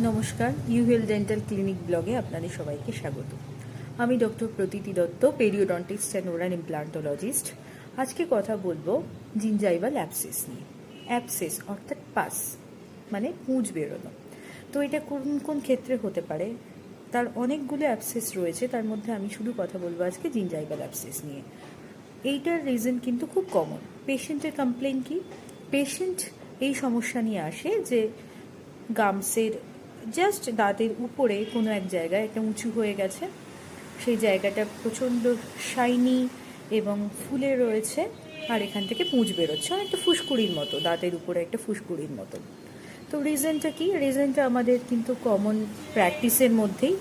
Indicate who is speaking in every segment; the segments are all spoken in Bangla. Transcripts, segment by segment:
Speaker 1: নমস্কার ইউহেল ডেন্টাল ক্লিনিক ব্লগে আপনাদের সবাইকে স্বাগত। আমি doctor Pratiti Dutta periodontist and oral implantologist আজকে কথা বলব জিনজাইভাল অ্যাপসিস নিয়ে। অ্যাপসেস অর্থাৎ পাস মানে পুঁজ বেরোনো। তো এটা কোন কোন ক্ষেত্রে হতে পারে? তার অনেকগুলো অ্যাপসেস রয়েছে, তার মধ্যে আমি শুধু কথা বলব আজকে জিনজাইভাল অ্যাপসিস নিয়ে। এইটার রিজন কিন্তু খুব কমন পেশেন্টের কমপ্লেন কি? পেশেন্ট এই সমস্যা নিয়ে আসে যে গামসের জাস্ট দাঁতের উপরে কোনো এক জায়গায় একটা উঁচু হয়ে গেছে। সেই জায়গাটা প্রচণ্ড শাইনি এবং ফুলে রয়েছে আর এখান থেকে পুঁজ বেরোচ্ছে। অনেকটা ফুসকুড়ির মতো, দাঁতের উপরে একটা ফুসকুড়ির মতো। তো রিজনটা কি? রিজনটা আমাদের কিন্তু কমন প্র্যাকটিসের মধ্যেই।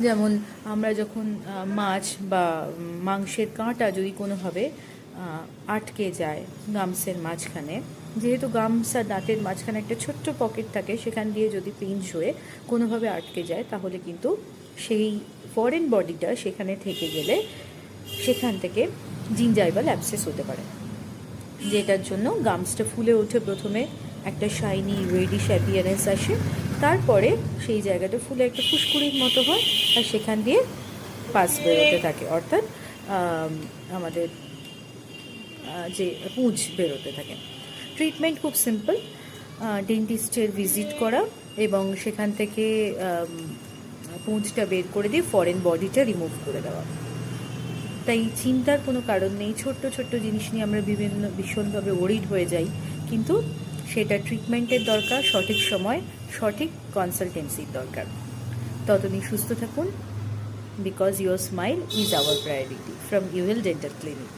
Speaker 1: যেমন আমরা যখন মাছ বা মাংসের কাঁটা যদি কোনোভাবে আটকে যায় গামসের মাঝখানে যেহেতু গামস আর দাঁতের মাঝখানে একটা ছোট্ট পকেট থাকে, সেখান দিয়ে যদি পিঞ্চ হয়ে কোনোভাবে আটকে যায়, তাহলে কিন্তু সেই ফরেন বডিটা সেখানে থেকে গেলে সেখান থেকে জিনজাইভাল অ্যাবসেস হতে পারে। যেটার জন্য গামসটা ফুলে ওঠে প্রথমে, একটা শাইনি রেডিশ অ্যাপিয়ারেন্স আসে, তারপরে সেই জায়গাটা ফুলে একটা ফুসকুড়ির মতো হয়, আর সেখান দিয়ে পাস বেরোতে থাকে। অর্থাৎ আমাদের যে পুঁজ বেরোতে থাকে। ট্রিটমেন্ট খুব সিম্পল ডেন্টিস্টের ভিজিট করা এবং সেখান থেকে পুঁজটা বের করে দিয়ে ফরেন বডিটা রিমুভ করে দেওয়া। তাই চিন্তার কোনো কারণ নেই, ছোট্ট ছোট্ট জিনিস নিয়ে আমরা বিভিন্ন ভীষণভাবে ওরিড হয়ে যাই, কিন্তু সেটা ট্রিটমেন্টের দরকার, সঠিক সময়, সঠিক কনসালটেন্সির দরকার। ততদিন সুস্থ থাকুন because your smile is our priority from UL dental clinic